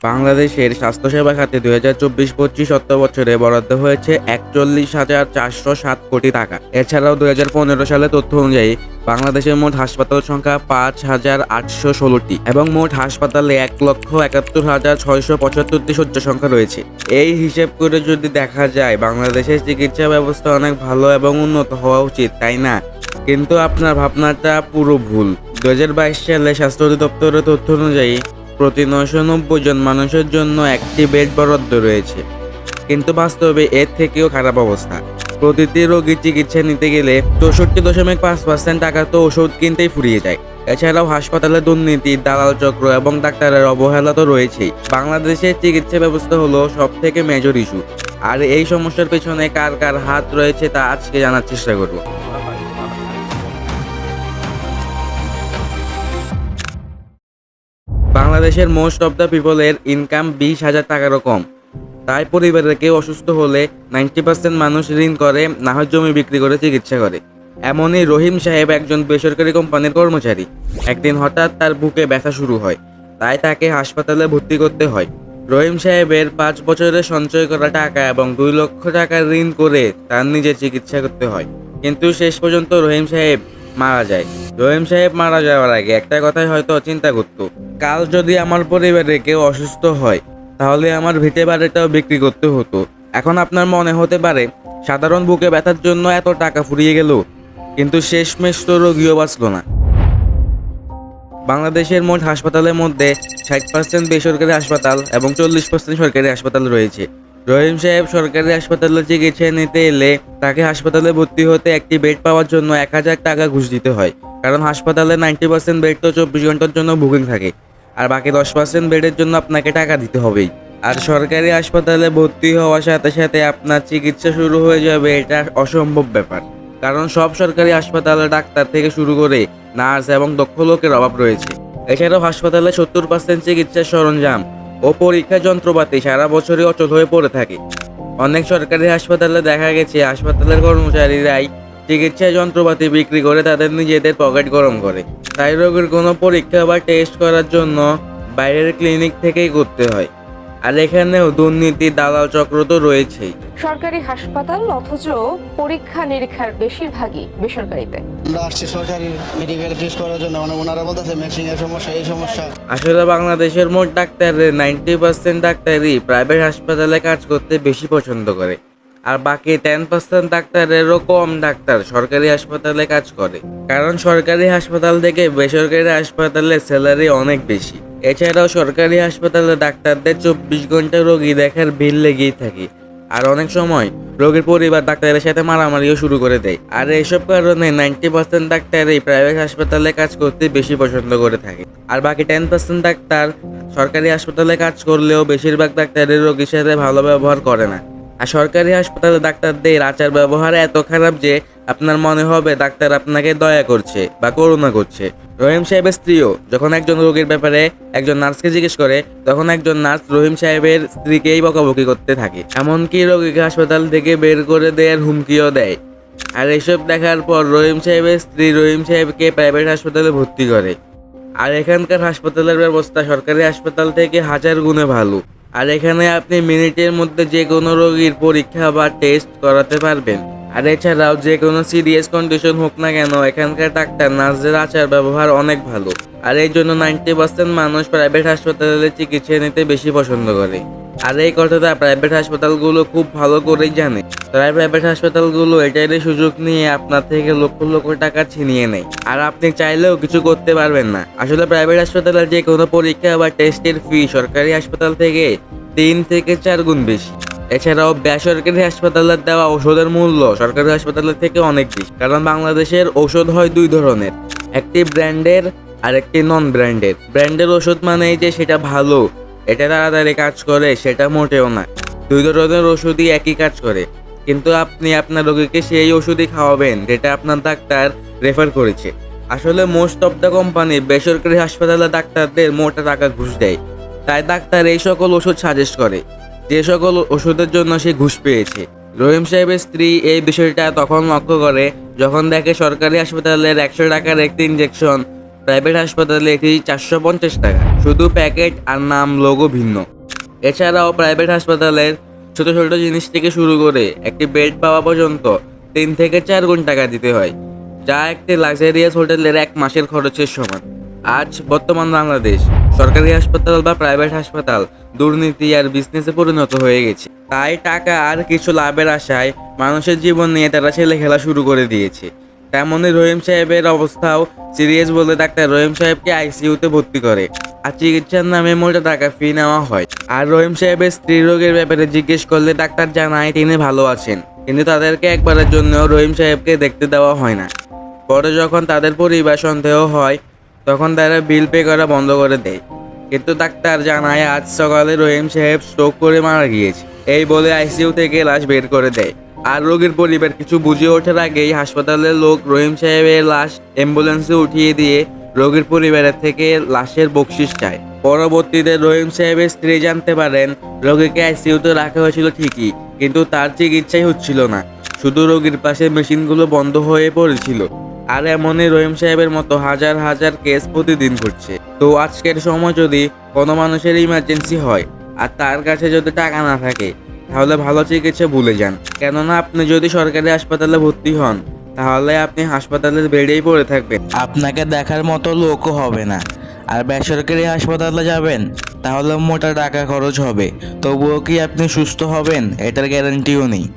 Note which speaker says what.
Speaker 1: বাংলাদেশের স্বাস্থ্যসেবা খাতে দুই হাজার চব্বিশ পঁচিশ অর্থ বছরে বরাদ্দ হয়েছে একচল্লিশ হাজার চারশো সাত কোটি টাকা। এছাড়াও দুই হাজার পনেরো সালে তথ্য অনুযায়ী বাংলাদেশের মোট হাসপাতাল সংখ্যা পাঁচ হাজার আটশো ষোলোটি এবং মোট হাসপাতালে এক লক্ষ একাত্তর হাজার ছয়শো পঁচাত্তরটি শয্য সংখ্যা রয়েছে। এই হিসেব করে যদি দেখা যায়, বাংলাদেশের চিকিৎসা ব্যবস্থা অনেক ভালো এবং উন্নত হওয়া উচিত, তাই না? কিন্তু আপনার ভাবনাটা পুরো ভুল। দু হাজার বাইশ সালে স্বাস্থ্য অধিদপ্তরের তথ্য অনুযায়ী প্রতি নয়শো নব্বই জন মানুষের জন্য একটি বেড বরাদ্দ রয়েছে। কিন্তু বাস্তবে এর থেকেও খারাপ অবস্থা। প্রতিটি রোগীর চিকিৎসা নিতে গেলে চৌষট্টি দশমিক পাঁচ পার্সেন্ট টাকা তো ওষুধ কিনতেই ফুরিয়ে যায়। এছাড়াও হাসপাতালে দুর্নীতি, দালাল চক্র এবং ডাক্তারের অবহেলা তো রয়েছেই। বাংলাদেশের চিকিৎসা ব্যবস্থা হলো সব থেকে মেজর ইস্যু আর এই সমস্যার পেছনে কার কার হাত রয়েছে তা আজকে জানার চেষ্টা করব। বাংলাদেশের মোস্ট অফ দ্য পিপলের ইনকাম বিশ হাজার টাকারও কম। তাই পরিবারের কেউ অসুস্থ হলে নাইনটি পার্সেন্ট মানুষ ঋণ করে, না হয় জমি বিক্রি করে, চিকিৎসা করে। এমনই রহিম সাহেব একজন বেসরকারি কোম্পানির কর্মচারী। একদিন হঠাৎ তার বুকে ব্যথা শুরু হয়, তাই তাকে হাসপাতালে ভর্তি করতে হয়। রহিম সাহেবের পাঁচ বছরের সঞ্চয় করা টাকা এবং দুই লক্ষ টাকা ঋণ করে তার নিজের চিকিৎসা করতে হয়। কিন্তু শেষ পর্যন্ত রহিম সাহেব মারা যায়। রহিম সাহেব মারা যাওয়ার আগে একটা কথাই হয়তো চিন্তা করতো, কাল যদি আমার পরিবারে কেউ অসুস্থ হয়, তাহলে আমার ভিটে বাড়িটাও বিক্রি করতে হতো। এখন আপনার মনে হতে পারে, সাধারণ বুকে ব্যথার জন্য এত টাকা ফুরিয়ে গেল, কিন্তু শেষমেশ তো রোগীও বাঁচল না। বাংলাদেশের মোট হাসপাতালের মধ্যে ষাট পার্সেন্ট বেসরকারি হাসপাতাল এবং চল্লিশ পার্সেন্ট সরকারি হাসপাতাল রয়েছে। রহিম সাহেব সরকারি হাসপাতালে চিকিৎসা নিতে এলে তাকে হাসপাতালে ভর্তি হতে একটি বেড পাওয়ার জন্য এক হাজার টাকা ঘুষ দিতে হয়। কারণ হাসপাতালে নাইনটি পার্সেন্ট বেড তো চব্বিশ ঘণ্টার জন্য বুকিং থাকে। আর বাকি দশ পার্সেন্ট বেডের জন্য আপনাকে টাকা দিতে হবেই। আর সরকারি হাসপাতালে ভর্তি হওয়ার সাথে সাথে আপনার চিকিৎসা শুরু হয়ে যাবে এটা অসম্ভব ব্যাপার। কারণ সব সরকারি হাসপাতালে ডাক্তার থেকে শুরু করে নার্স এবং দক্ষ লোকের অভাব রয়েছে। এছাড়াও হাসপাতালে সত্তর পার্সেন্ট চিকিৎসার সরঞ্জাম। ও পরীক্ষা যন্ত্রপাতি সারা বছরই অচল হয়ে পড়ে থাকে। অনেক সরকারি হাসপাতালে দেখা গেছে, হাসপাতালের কর্মচারীরাই চিকিৎসা যন্ত্রপাতি বিক্রি করে তাদের নিজেদের পকেট গরম করে। তাই রোগীর কোনো পরীক্ষা বা টেস্ট করার জন্য বাইরের ক্লিনিক থেকেই করতে হয়। আর এখানেও দুর্নীতি দালাল চক্র তো রয়েছেই।
Speaker 2: সরকারি হাসপাতাল অথচ পরীক্ষা নিরীক্ষার বেশিরভাগই বেসরকারিতে।
Speaker 3: আমরা সরকারি মেডিকেল টেস্ট করার জন্য। মানে ওনারা বলতেছে এর সমস্যা এই সমস্যা।
Speaker 1: আসলে বাংলাদেশের মোট ডাক্তারের নাইনটি পার্সেন্ট ডাক্তারই প্রাইভেট হাসপাতালে কাজ করতে বেশি পছন্দ করে। আর বাকি টেন পার্সেন্ট ডাক্তারেরও কম ডাক্তার সরকারি হাসপাতালে কাজ করে। কারণ সরকারি হাসপাতাল থেকে বেসরকারি হাসপাতালে স্যালারি অনেক বেশি। এছাড়াও সরকারি হাসপাতালে ডাক্তারদের চব্বিশ ঘণ্টা রোগী দেখার ভিড় লেগেই থাকে। আর অনেক সময় রোগীর পরিবার ডাক্তারের সাথে মারামারিও শুরু করে দেয়। আর এইসব কারণে নাইনটি পার্সেন্ট ডাক্তারই প্রাইভেট হাসপাতালে কাজ করতে বেশি পছন্দ করে থাকে। আর বাকি টেন পার্সেন্ট ডাক্তার সরকারি হাসপাতালে কাজ করলেও বেশিরভাগ ডাক্তারের রোগীর সাথে ভালো ব্যবহার করে না। আর সরকারি হাসপাতালে ডাক্তারদের আচার ব্যবহার এত খারাপ যে আপনার মনে হবে ডাক্তার আপনাকে দয়া করছে বা করুণা করছে। রহিম সাহেবের স্ত্রীও যখন একজন রোগীর ব্যাপারে একজন নার্সকে জিজ্ঞেস করে, তখন একজন নার্স রহিম সাহেবের স্ত্রীকেই বকাবকি করতে থাকে। এমনকি রোগীকে হাসপাতাল থেকে বের করে দেওয়ার হুমকিও দেয়। আর এসব দেখার পর রহিম সাহেবের স্ত্রী রহিম সাহেবকে প্রাইভেট হাসপাতালে ভর্তি করে। আর এখানকার হাসপাতালের ব্যবস্থা সরকারি হাসপাতাল থেকে হাজার গুণে ভালো। আর এখানে আপনি মিনিটের মধ্যে যে কোনো রোগীর পরীক্ষা বা টেস্ট করাতে পারবেন। আর এছাড়াও যে কোনো সিরিয়াস কন্ডিশন হোক না কেন, এখানকার ডাক্তার, নার্সদের আচার ব্যবহার অনেক ভালো। আর এই জন্য নাইনটি পার্সেন্ট মানুষ প্রাইভেট হাসপাতালে চিকিৎসা নিতে বেশি পছন্দ করে। আর এই কথাটা প্রাইভেট হাসপাতালগুলো খুব ভালো করেই জানে। তাই প্রাইভেট হাসপাতালগুলো এটারই সুযোগ নিয়ে আপনার থেকে লক্ষ লক্ষ টাকা ছিনিয়ে নেয়। আর আপনি চাইলেও কিছু করতে পারবেন না। আসলে প্রাইভেট হাসপাতালের যে কোনো পরীক্ষা বা টেস্টের ফি সরকারি হাসপাতাল থেকে তিন থেকে চার গুণ বেশি। এছাড়াও বেসরকারি হাসপাতালের দেওয়া ওষুধের মূল্য সরকারি হাসপাতালের থেকে অনেক বেশি। কারণ বাংলাদেশের ওষুধ হয় দুই ধরনের। একটি ব্র্যান্ডের আর একটি নন ব্র্যান্ডের ব্র্যান্ডের ওষুধ মানেই যে সেটা ভালো এটা তাড়াতাড়ি কাজ করে, সেটা মোটেও না। দুই ধরনের ওষুধই একই কাজ করে। কিন্তু আপনি আপনার রোগীকে সেই ওষুধই খাওয়াবেন, যেটা আপনার ডাক্তার রেফার করেছে। আসলে মোস্ট অফ দ্য কোম্পানি বেসরকারি হাসপাতালে ডাক্তারদের মোটা টাকা ঘুষ দেয়। তাই ডাক্তার এই সকল ওষুধ সাজেস্ট করে। যে সকল ওষুধের জন্য সে ঘুষ পেয়েছে। রহিম সাহেবের স্ত্রী এই বিষয়টা তখন লক্ষ্য করে, যখন দেখে সরকারি হাসপাতালের একশো টাকার একটি ইঞ্জেকশন প্রাইভেট হাসপাতালে এটি চারশো পঞ্চাশ টাকা। শুধু প্যাকেট আর নাম, লোগো ভিন্ন। এছাড়াও প্রাইভেট হাসপাতালের ছোট ছোট জিনিস থেকে শুরু করে একটি বেড পাওয়া পর্যন্ত তিন থেকে চার গুণ টাকা দিতে হয়, যা একটি লাক্সারিয়াস হোটেলের এক মাসের খরচের সমান। আজ বর্তমান বাংলাদেশ সরকারি হাসপাতাল বা প্রাইভেট হাসপাতাল দুর্নীতি আর বিজনেসে পরিণত হয়ে গেছে। তাই টাকা আর কিছু লাভের আশায় মানুষের জীবন নিয়ে তারা ছেলে খেলা শুরু করে দিয়েছে। তেমনই রহিম সাহেবের অবস্থাও সিরিয়াস বলে ডাক্তার রহিম সাহেবকে আইসিইউতে ভর্তি করে আর চিকিৎসার নামে মোটা টাকা ফি নেওয়া হয়। আর রহিম সাহেবের স্ত্রী রোগের ব্যাপারে জিজ্ঞেস করলে ডাক্তার জানায় তিনি ভালো আছেন, কিন্তু তাদেরকে একবারের জন্য রহিম সাহেবকে দেখতে দেওয়া হয় না। পরে যখন তাদের পরিবার সন্দেহ হয়, তখন তারা বিল পে করা বন্ধ করে দেয়। কিন্তু ডাক্তার জানায়, আজ সকালে রহিম সাহেব স্ট্রোক করে মারা গিয়েছে। এই বলে আইসিইউ থেকে লাশ বের করে দেয়। আর রোগীর পরিবার কিছু বুঝে ওঠার আগেই হাসপাতালের লোক রহিম সাহেবের লাশ অ্যাম্বুলেন্সে উঠিয়ে দিয়ে রোগীর পরিবারের থেকে লাশের বকশিস চায় পরবর্তীতে রহিম সাহেবের স্ত্রী জানতে পারেন, রোগীকে আইসিইউতে রাখা হয়েছিল ঠিকই, কিন্তু তার চিকিৎসাই হচ্ছিল না। শুধু রোগীর পাশে মেশিনগুলো বন্ধ হয়ে পড়েছিল। আর এমনই রহিম সাহেবের মতো হাজার হাজার কেস প্রতিদিন ঘটছে। তো আজকের সময় যদি কোনো মানুষের ইমার্জেন্সি হয়, আর তার কাছে যদি টাকা না থাকে তাহলে ভালো চিকিৎসা ভুলে যান। কেননা আপনি যদি সরকারি হাসপাতালে ভর্তি হন, তাহলে আপনি হাসপাতালের বেডেই পড়ে থাকবেন।
Speaker 4: আপনাকে দেখার মতো লোকও হবে না। আর বেসরকারি হাসপাতালে যাবেন, তাহলে মোটা টাকা খরচ হবে। তবুও কি আপনি সুস্থ হবেন, এটার গ্যারান্টিও নেই।